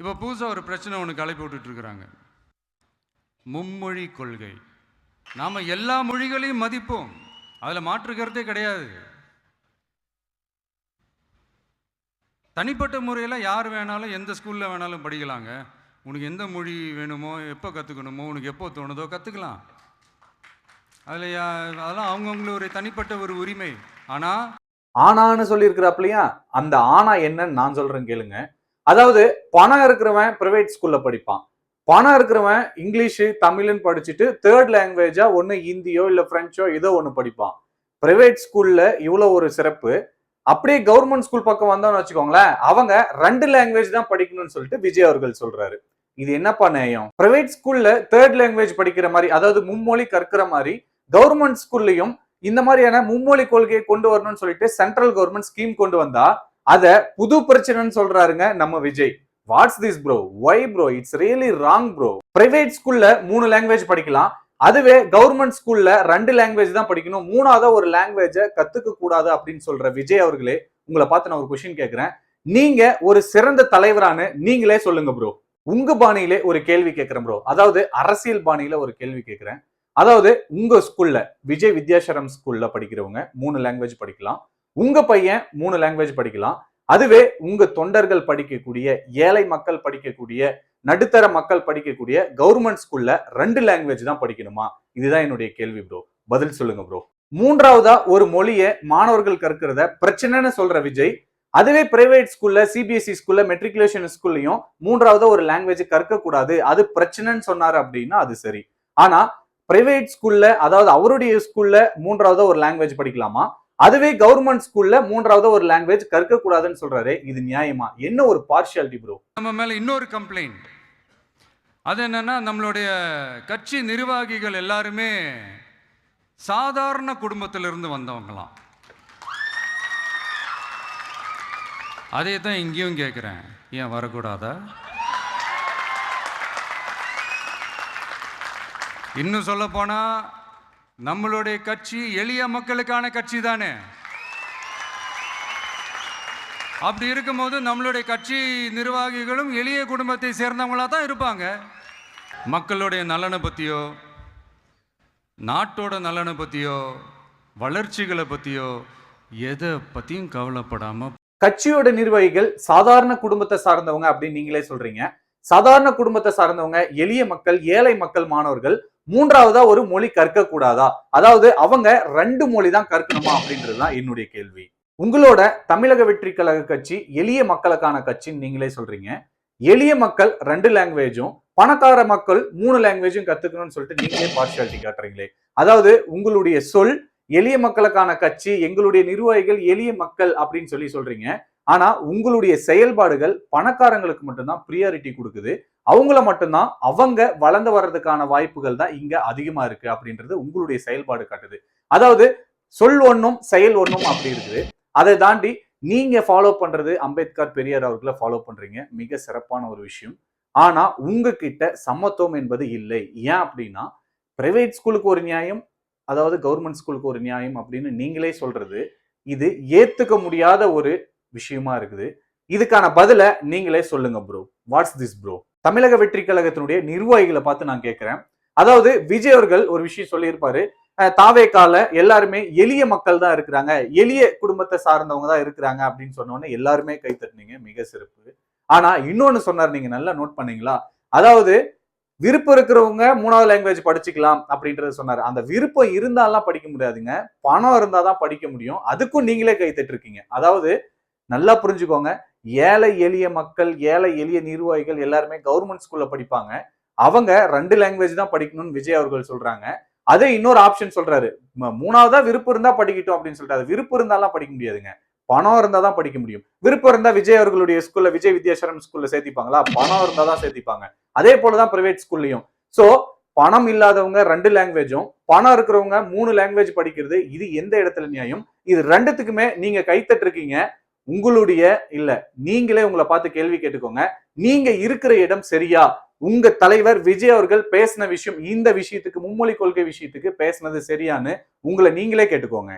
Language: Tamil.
இப்போ புதுசாக ஒரு பிரச்சனை ஒன்று கலப்பி விட்டுட்டுருக்குறாங்க மும்மொழி கொள்கை. நாம் எல்லா மொழிகளையும் மதிப்போம். அதில் மாற்று கருத்தே கிடையாது. தனிப்பட்ட முறையில் யார் வேணாலும் எந்த ஸ்கூலில் வேணாலும் படிக்கலாங்க. உனக்கு எந்த மொழி வேணுமோ எப்போ கற்றுக்கணுமோ உனக்கு எப்போ தோணுதோ கற்றுக்கலாம் அதில் அதெல்லாம் அவங்கவுங்களுடைய தனிப்பட்ட ஒரு உரிமை. ஆனால் ஆனான்னு சொல்லியிருக்கிறாப்லையா அந்த ஆனா என்னன்னு நான் சொல்கிறேன் கேளுங்க. அதாவது பணம் இருக்கிறவன் பிரைவேட் ஸ்கூல்ல படிப்பான். பணம் இருக்கிறவன் இங்கிலீஷு தமிழ்னு படிச்சுட்டு தேர்ட் லாங்குவேஜா ஒன்னு ஹிந்தியோ இல்லை பிரெஞ்சோ ஏதோ ஒன்று படிப்பான். பிரைவேட் ஸ்கூல்ல இவ்வளோ ஒரு சிறப்பு. அப்படியே கவர்மெண்ட் ஸ்கூல் பக்கம் வந்தோம்னு வச்சுக்கோங்களேன் அவங்க ரெண்டு லாங்குவேஜ் தான் படிக்கணும்னு சொல்லிட்டு விஜய் அவர்கள் சொல்றாரு. இது என்னப்பா நியாயம்? பிரைவேட் ஸ்கூல்ல தேர்ட் லாங்குவேஜ் படிக்கிற மாதிரி அதாவது மும்மொழி கற்கிற மாதிரி கவர்மெண்ட் ஸ்கூல்லையும் இந்த மாதிரியான மும்மொழி கொள்கையை கொண்டு வரணும்னு சொல்லிட்டு சென்ட்ரல் கவர்மெண்ட் ஸ்கீம் கொண்டு வந்தா அத புது பிரச்சனைன்னு சொல்றாருங்க நம்ம Vijay. What's this bro why bro it's really wrong bro private ஸ்கூல்ல மூணு லாங்குவேஜ் படிக்கலாம். அதுவே கவர்மெண்ட் ஸ்கூல்ல ரெண்டு லாங்குவேஜ் தான் படிக்கணும். மூணாவதா ஒரு லாங்குவேஜை கத்துக்க கூடாது அப்படின்னு சொல்ற விஜய் அவர்களே உங்களை பார்த்து நான் ஒரு கொஸ்டின் கேட்கிறேன் நீங்க ஒரு சிறந்த தலைவரானு நீங்களே சொல்லுங்க ப்ரோ உங்க பாணியிலே ஒரு கேள்வி கேட்கிறேன் ப்ரோ அதாவது அரசியல் பாணியில ஒரு கேள்வி கேட்கிறேன் அதாவது உங்க ஸ்கூல்ல விஜய் வித்யாசரம் ஸ்கூல்ல படிக்கிறவங்க மூணு லாங்குவேஜ் படிக்கலாம். உங்க பையன் மூணு லாங்குவேஜ் படிக்கலாம். அதுவே உங்க தொண்டர்கள் படிக்கக்கூடிய ஏழை மக்கள் படிக்கக்கூடிய நடுத்தர மக்கள் படிக்கக்கூடிய கவர்மெண்ட் ஸ்கூல்ல ரெண்டு லாங்குவேஜ் தான் படிக்கணுமா? இதுதான் என்னுடைய கேள்வி ப்ரோ பதில் சொல்லுங்க ப்ரோ மூன்றாவதா ஒரு மொழியை மாணவர்கள் கற்கிறத பிரச்சனைன்னு சொல்ற விஜய் அதுவே பிரைவேட் ஸ்கூல்ல சிபிஎஸ்சி ஸ்கூல்ல மெட்ரிகுலேஷன் ஸ்கூல்லையும் மூன்றாவதா ஒரு லாங்குவேஜ் கற்க கூடாது அது பிரச்சனைன்னு சொன்னாரு அப்படின்னா அது சரி. ஆனா பிரைவேட் ஸ்கூல்ல அதாவது அவருடைய ஸ்கூல்ல மூன்றாவதா ஒரு லாங்குவேஜ் படிக்கலாமா? அதுவே கவர்மெண்ட் ஸ்கூல்ல மூன்றாவது ஒரு லாங்குவேஜ் கற்க கூடாதுன்னு சொல்றாரு. இது நியாயமா? என்ன ஒரு பார்ஷியாலிட்டி ப்ரோ நம்ம மேலே இன்னொரு கம்ப்ளைண்ட் அது என்னன்னா நம்மளுடைய கட்சி நிர்வாகிகள் எல்லாருமே சாதாரண குடும்பத்திலிருந்து வந்தவங்களாம். அதே தான் இங்கேயும் கேட்குறேன் ஏன் வரக்கூடாதா? இன்னும் சொல்ல நம்மளுடைய கட்சி எளிய மக்களுக்கான கட்சி தானே? அப்படி இருக்கும்போது நம்மளுடைய கட்சி நிர்வாகிகளும் எளிய குடும்பத்தை சேர்ந்தவங்களா தான் இருப்பாங்க. மக்களுடைய நலனை பற்றியோ நாட்டோட நலனை பற்றியோ வளர்ச்சிகளை பற்றியோ எதை பற்றியும் கவலைப்படாமல் கட்சியோட நிர்வாகிகள் சாதாரண குடும்பத்தை சார்ந்தவங்க அப்படின்னு நீங்களே சொல்றீங்க. சாதாரண குடும்பத்தை சார்ந்தவங்க எளிய மக்கள் ஏழை மக்கள் மாணவர்கள் மூன்றாவதா ஒரு மொழி கற்க கூடாதா அதாவது அவங்க ரெண்டு மொழி தான் கற்கணுமா அப்படின்றதுதான் என்னுடைய கேள்வி. உங்களோட தமிழக வெற்றி கழக கட்சி எளிய மக்களுக்கான கட்சின்னு நீங்களே சொல்றீங்க. எளிய மக்கள் ரெண்டு லாங்குவேஜும் பணக்கார மக்கள் மூணு லாங்குவேஜும் கத்துக்கணும்னு சொல்லிட்டு நீங்களே பார்ஷியாலிட்டி காட்டுறீங்களே. அதாவது உங்களுடைய சொல் எளிய மக்களுக்கான கட்சி எங்களுடைய நிர்வாகிகள் எளிய மக்கள் அப்படின்னு சொல்லி சொல்றீங்க. ஆனா உங்களுடைய செயல்பாடுகள் பணக்காரங்களுக்கு மட்டும்தான் ப்ரியாரிட்டி கொடுக்குது. அவங்கள மட்டும்தான் அவங்க வளர்ந்து வர்றதுக்கான வாய்ப்புகள் தான் இங்க அதிகமா இருக்கு அப்படின்றது உங்களுடைய செயல்பாடு காட்டுது. அதாவது சொல் ஒன்றும் செயல் ஒன்றும் அப்படி இருக்குது. அதை தாண்டி நீங்க ஃபாலோ பண்றது அம்பேத்கர் பெரியார் அவர்களை ஃபாலோ பண்றீங்க. மிக சிறப்பான ஒரு விஷயம். ஆனா உங்ககிட்ட சமத்துவம் என்பது இல்லை. ஏன் அப்படின்னா பிரைவேட் ஸ்கூலுக்கு ஒரு நியாயம் அதாவது கவர்மெண்ட் ஸ்கூலுக்கு ஒரு நியாயம் அப்படின்னு நீங்களே சொல்றது இது ஏத்துக்க முடியாத ஒரு விஷயமா இருக்குது. இதுக்கான பதில நீங்களே சொல்லுங்க ப்ரோ வாட்ஸ் திஸ் ப்ரோ தமிழக வெற்றி கழகத்தினுடைய நிர்வாகிகளை பார்த்து நான் கேட்கிறேன். அதாவது விஜய் அவர்கள் ஒரு விஷயம் சொல்லியிருப்பாரு. தாவே தாவேக்கால எல்லாருமே எளிய மக்கள் தான் இருக்கிறாங்க. எளிய குடும்பத்தை சார்ந்தவங்க தான் இருக்கிறாங்க அப்படின்னு சொன்னோன்னே எல்லாருமே கை தட்டினீங்க. மிக சிறப்பு. ஆனா இன்னொன்னு சொன்னார் நீங்க நல்லா நோட் பண்ணீங்களா? அதாவது விருப்பம் இருக்கிறவங்க மூணாவது லாங்குவேஜ் படிச்சுக்கலாம் அப்படின்றத சொன்னார். அந்த விருப்பம் இருந்தாலாம் படிக்க முடியாதுங்க. பணம் இருந்தாதான் படிக்க முடியும். அதுக்கும் நீங்களே கை தட்டிருக்கீங்க. அதாவது நல்லா புரிஞ்சுக்கோங்க. ஏழை எளிய மக்கள் ஏழை எளிய நிர்வாகிகள் எல்லாருமே கவர்மெண்ட் ஸ்கூல்ல படிப்பாங்க. அவங்க ரெண்டு லாங்குவேஜ் தான் படிக்கணும்னு விஜய் அவர்கள் சொல்றாங்க. அதே இன்னொரு ஆப்ஷன் சொல்றாரு. மூணாவதா விருப்பம் இருந்தா படிக்கட்டும் அப்படின்னு சொல்லிட்டு அது விருப்பம் இருந்தாலாம் படிக்க முடியாதுங்க. பணம் இருந்தா தான் படிக்க முடியும். விருப்பம் இருந்தா விஜய் அவர்களுடைய ஸ்கூல்ல விஜய் வித்யாசரம் ஸ்கூல்ல சேர்த்திப்பாங்களா? பணம் இருந்தா தான் சேர்த்திப்பாங்க. அதே போலதான் பிரைவேட் ஸ்கூல்லையும் சோ பணம் இல்லாதவங்க ரெண்டு லாங்குவேஜும் பணம் இருக்கிறவங்க மூணு லாங்குவேஜ் படிக்கிறது இது எந்த இடத்துல நியாயம்? இது ரெண்டுத்துக்குமே நீங்க கைத்தட்டிருக்கீங்க. உங்களுடைய இல்ல நீங்களே உங்களை பார்த்து கேள்வி கேட்டுக்கோங்க. நீங்க இருக்கிற இடம் சரியா? உங்க தலைவர் விஜய் அவர்கள் பேசின விஷயம் இந்த விஷயத்துக்கு மும்மொழி கொள்கை விஷயத்துக்கு பேசினது சரியான்னு உங்களை நீங்களே கேட்டுக்கோங்க.